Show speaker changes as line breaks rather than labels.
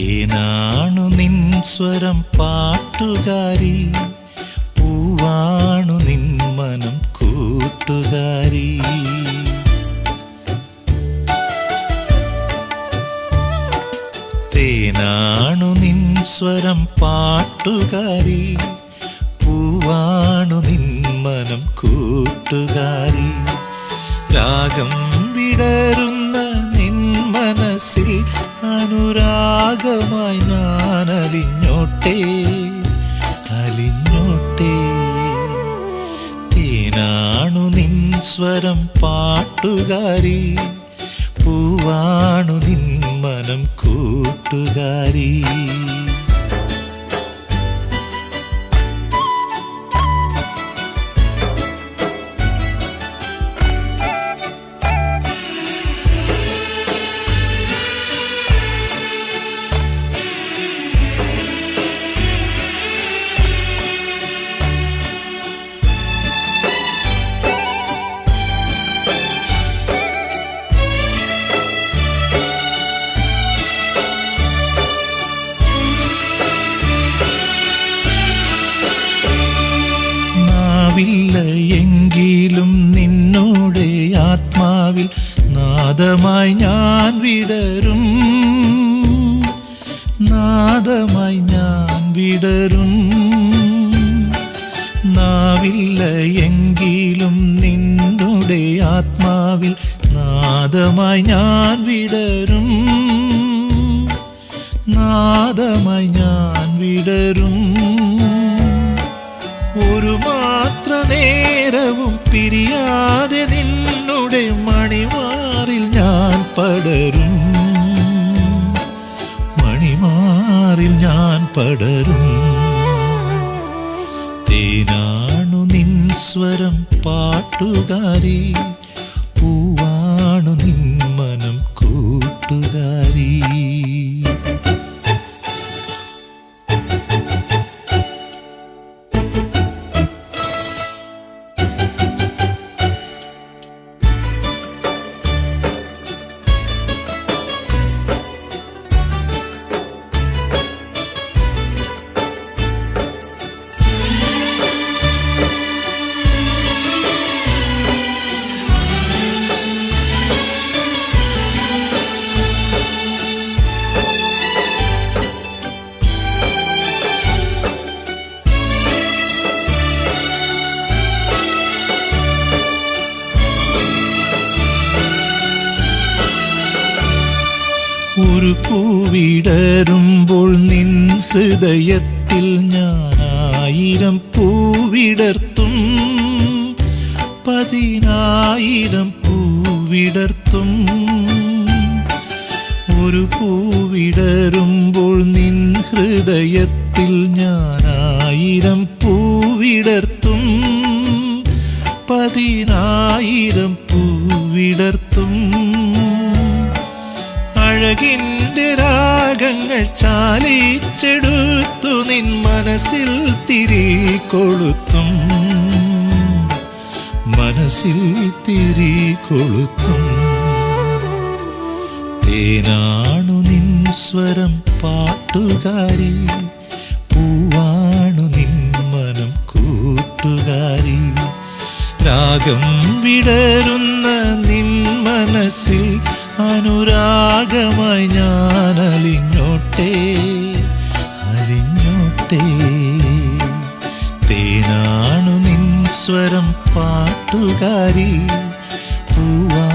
തേനാണു നിൻ സ്വരം പാട്ടുകാരി പൂവാണു നിൻ മനം കൂട്ടുകാരി. തേനാണു നിൻ സ്വരം പാട്ടുകാരി പൂവാണു നിൻ മനം കൂട്ടുകാരി. രാഗം വിടരുന്ന മനസ്സിൽ അനുരാഗമായി ഞാൻ അലിഞ്ഞോട്ടെ അലിഞ്ഞോട്ടെ. തേനാണു നിൻ സ്വരം പാട്ടുകാരി പൂവാണു നിൻ മനം കൂട്ടുകാരി. നാദമായി ഞാൻ വിടരും. നാവില്ല എങ്കിലും നിന്നുടെ ആത്മാവിൽ നാദമായി ഞാൻ വിടരും. നാദമായി ഞാൻ വിടരും. ഒരു മാത്ര നേരവും പിരിയാതെ നിന്നുടെ മണിമാറിൽ ഞാൻ പടരും. ഞാൻ പടരും. തേനാണു നിൻ സ്വരം പാട്ടുകാരി. ഒരു പൂവിടരുമ്പോൾ നിൻ ഹൃദയത്തിൽ ഞാനായിരം പൂവിടർത്തും. പതിനായിരം പൂവിടർത്തും. ഒരു പൂവിടരുമ്പോൾ നിൻ ഹൃദയത്തിൽ ഞാനായിരം പൂവിടർത്തും. പതിനായിരം ചാലിച്ചെടുത്തു നിൻ മനസ്സിൽ തിരി കൊളുത്തും മനസ്സിൽ തിരി കൊളുത്തും തേനാണു നിൻ സ്വരം പാട്ടുകാരി പൂവാണു നിൻ മനം കൂട്ടുകാരി. രാഗം വിടരുന്ന നിൻ മനസ്സിൽ അനുരാഗമായി ഞാൻ സ്വരം പാട്ടുകാരി പൂവാ